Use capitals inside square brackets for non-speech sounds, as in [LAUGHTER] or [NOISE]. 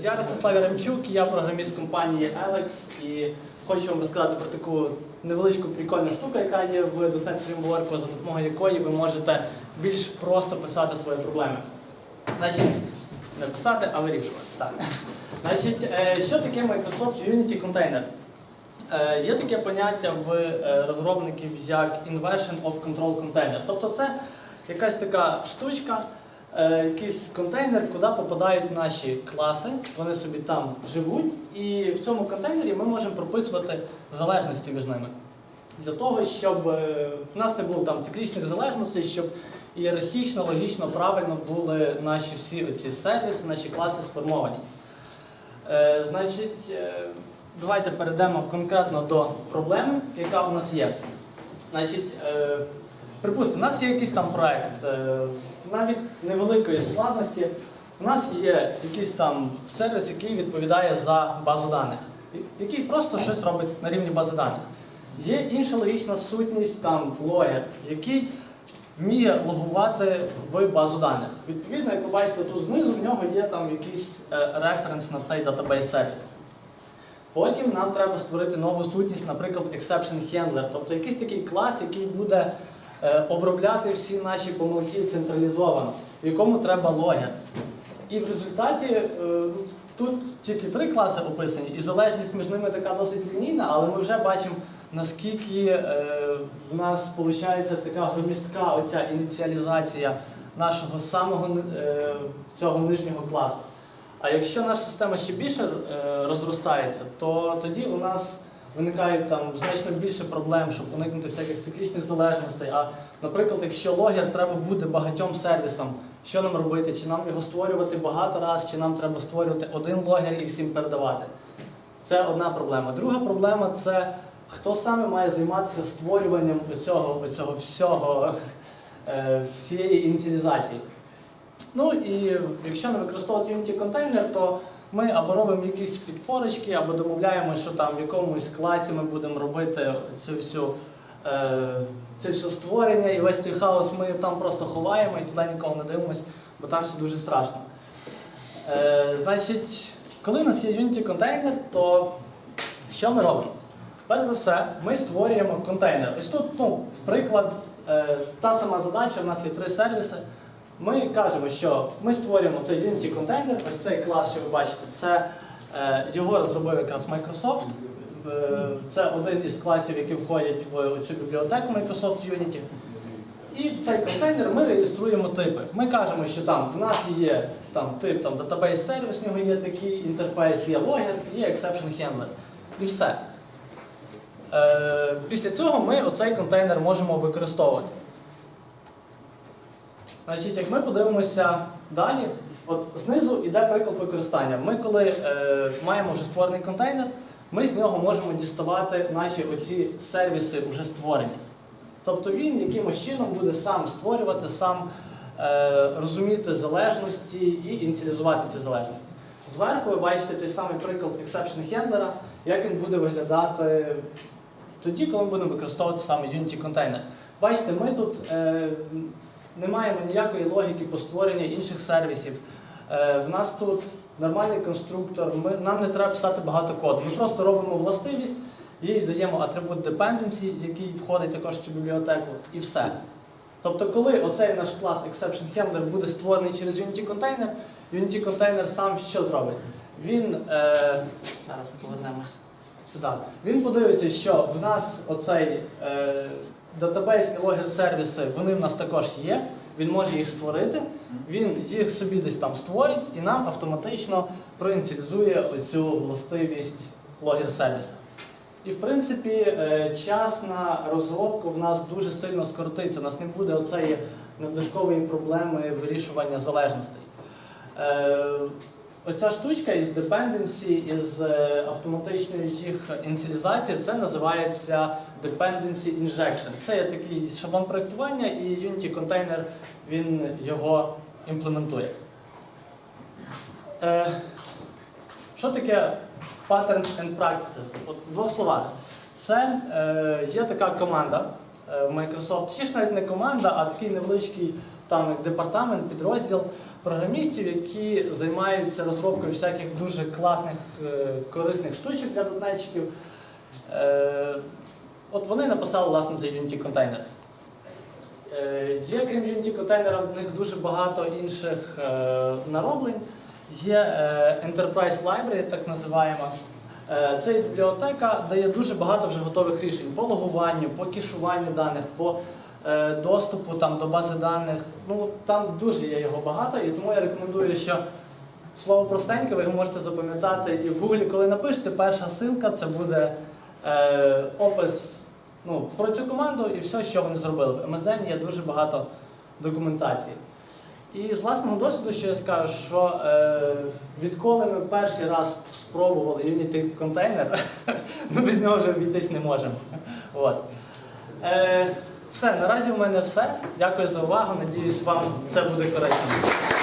Я Ростислав Яремчук, я програміст компанії Alex і хочу вам розказати про таку невеличку прикольну штуку, яка є в .NET Framework, за допомогою якої ви можете більш просто писати свої проблеми. Значить, не писати, а вирішувати. Так. Значить, е, що таке Microsoft Unity Container? Е, Є таке поняття в е, розробників як Inversion of Control Container. Тобто це якась така штучка, е, якийсь контейнер, куди попадають наші класи, вони собі там живуть, і в цьому контейнері ми можемо прописувати залежності між ними. Для того, щоб е, в нас не було там циклічних залежностей, щоб ієрархічно, логічно, правильно були наші всі оці сервіси, наші класи сформовані. Е, значить, е, давайте перейдемо конкретно до проблеми, яка у нас є. Значить, е, припустимо, у нас є якийсь там проект, е, навіть невеликої складності. У нас є якийсь там сервіс, який відповідає за базу даних, який просто щось робить на рівні бази даних. Є інша логічна сутність, там логер, який вміє логувати в базу даних. Відповідно, як ви бачите, тут знизу в нього є там якийсь е, референс на цей database сервіс. Потім нам треба створити нову сутність, наприклад, exception handler, тобто якийсь такий клас, який буде обробляти всі наші помилки централізовано, в якому треба логер. І в результаті е, тут тільки три класи описані, і залежність між ними така досить лінійна, але ми вже бачимо, наскільки е, в нас виходить така громістка оця ініціалізація нашого самого е, цього нижнього класу. А якщо наша система ще більше е, розростається, то тоді у нас виникають там значно більше проблем, щоб уникнути всяких циклічних залежностей. А, наприклад, якщо логер треба буде багатьом сервісам, що нам робити? Чи нам його створювати багато разів, чи нам треба створювати один логер і всім передавати? Це одна проблема. Друга проблема це хто саме має займатися створюванням цього, цього всього, е, всієї ініціалізації. Ну і якщо не використовувати Unity контейнер, то ми або робимо якісь підпорочки, або домовляємо, що там в якомусь класі ми будемо робити цю всю, е, це все створення, і весь той хаос ми там просто ховаємо і туди ніколи не дивимося, бо там все дуже страшно. Е, значить, коли у нас є Unity контейнер, то що ми робимо? Перш за все, ми створюємо контейнер. Ось тут, ну, приклад, е, та сама задача, у нас є три сервіси. Ми кажемо, що ми створюємо цей Unity контейнер, ось цей клас, що ви бачите, це е, його розробив якраз Microsoft. Е, Це один із класів, які входять в цю бібліотеку Microsoft Unity. І в цей контейнер ми реєструємо типи. Ми кажемо, що там в нас є там, тип там, database сервіс, в нього є такий інтерфейс, є логер, є exception handler. І все. Е, після цього ми оцей контейнер можемо використовувати. Значить, як ми подивимося далі, от знизу йде приклад використання. Ми, коли е, маємо вже створений контейнер, ми з нього можемо діставати наші оці сервіси вже створені. Тобто він якимось чином буде сам створювати, сам е, розуміти залежності і ініціалізувати ці залежності. Зверху ви бачите той самий приклад exception handler, як він буде виглядати тоді, коли ми будемо використовувати саме Unity контейнер. Бачите, ми тут е, не маємо ніякої логіки по створенню інших сервісів. Е, в нас тут нормальний конструктор, ми, нам не треба писати багато коду. Ми просто робимо властивість і даємо атрибут dependency, який входить також в цю бібліотеку, і все. Тобто, коли оцей наш клас exception handler буде створений через Unity контейнер, Unity контейнер сам що зробить? Він е, зараз повернемось сюди. Він подивиться, що в нас оцей е, датабейс і логер сервіси, вони в нас також є. Він може їх створити, він їх собі десь там створить і нам автоматично проініціалізує оцю властивість логер сервіса. І в принципі е, час на розробку в нас дуже сильно скоротиться. У нас не буде оцеї надлишкової проблеми вирішування залежностей. Оця штучка із dependency, із е, автоматичною їх ініціалізацією, це називається dependency injection. Це є такий шаблон проєктування, і Unity контейнер він його імплементує. Е, Що таке patterns and practices? От в двох словах. Це е, є така команда в Microsoft. Є ж навіть не команда, а такий невеличкий там департамент, підрозділ програмістів, які займаються розробкою всяких дуже класних, е, корисних штучок для дотнетчиків. Е, От вони написали власне цей Unity контейнер. Е, Є, крім Unity контейнера, в них дуже багато інших нароблень. Є Enterprise Library, так називаємо. Це бібліотека дає дуже багато вже готових рішень по логуванню, по кешуванню даних, по доступу там, до бази даних. Ну, там дуже є його багато, і тому я рекомендую, що слово простеньке, ви його можете запам'ятати. І в Гуглі, коли напишете, перша ссылка це буде е, опис ну, про цю команду і все, що вони зробили. В MSDN є дуже багато документації. І з власного досвіду ще я скажу, що е, відколи ми перший раз спробували Unity контейнер, ми [LAUGHS] без нього вже обійтись не можемо. От. Е, все, наразі в мене все. Дякую за увагу. Надіюсь, вам це буде корисно.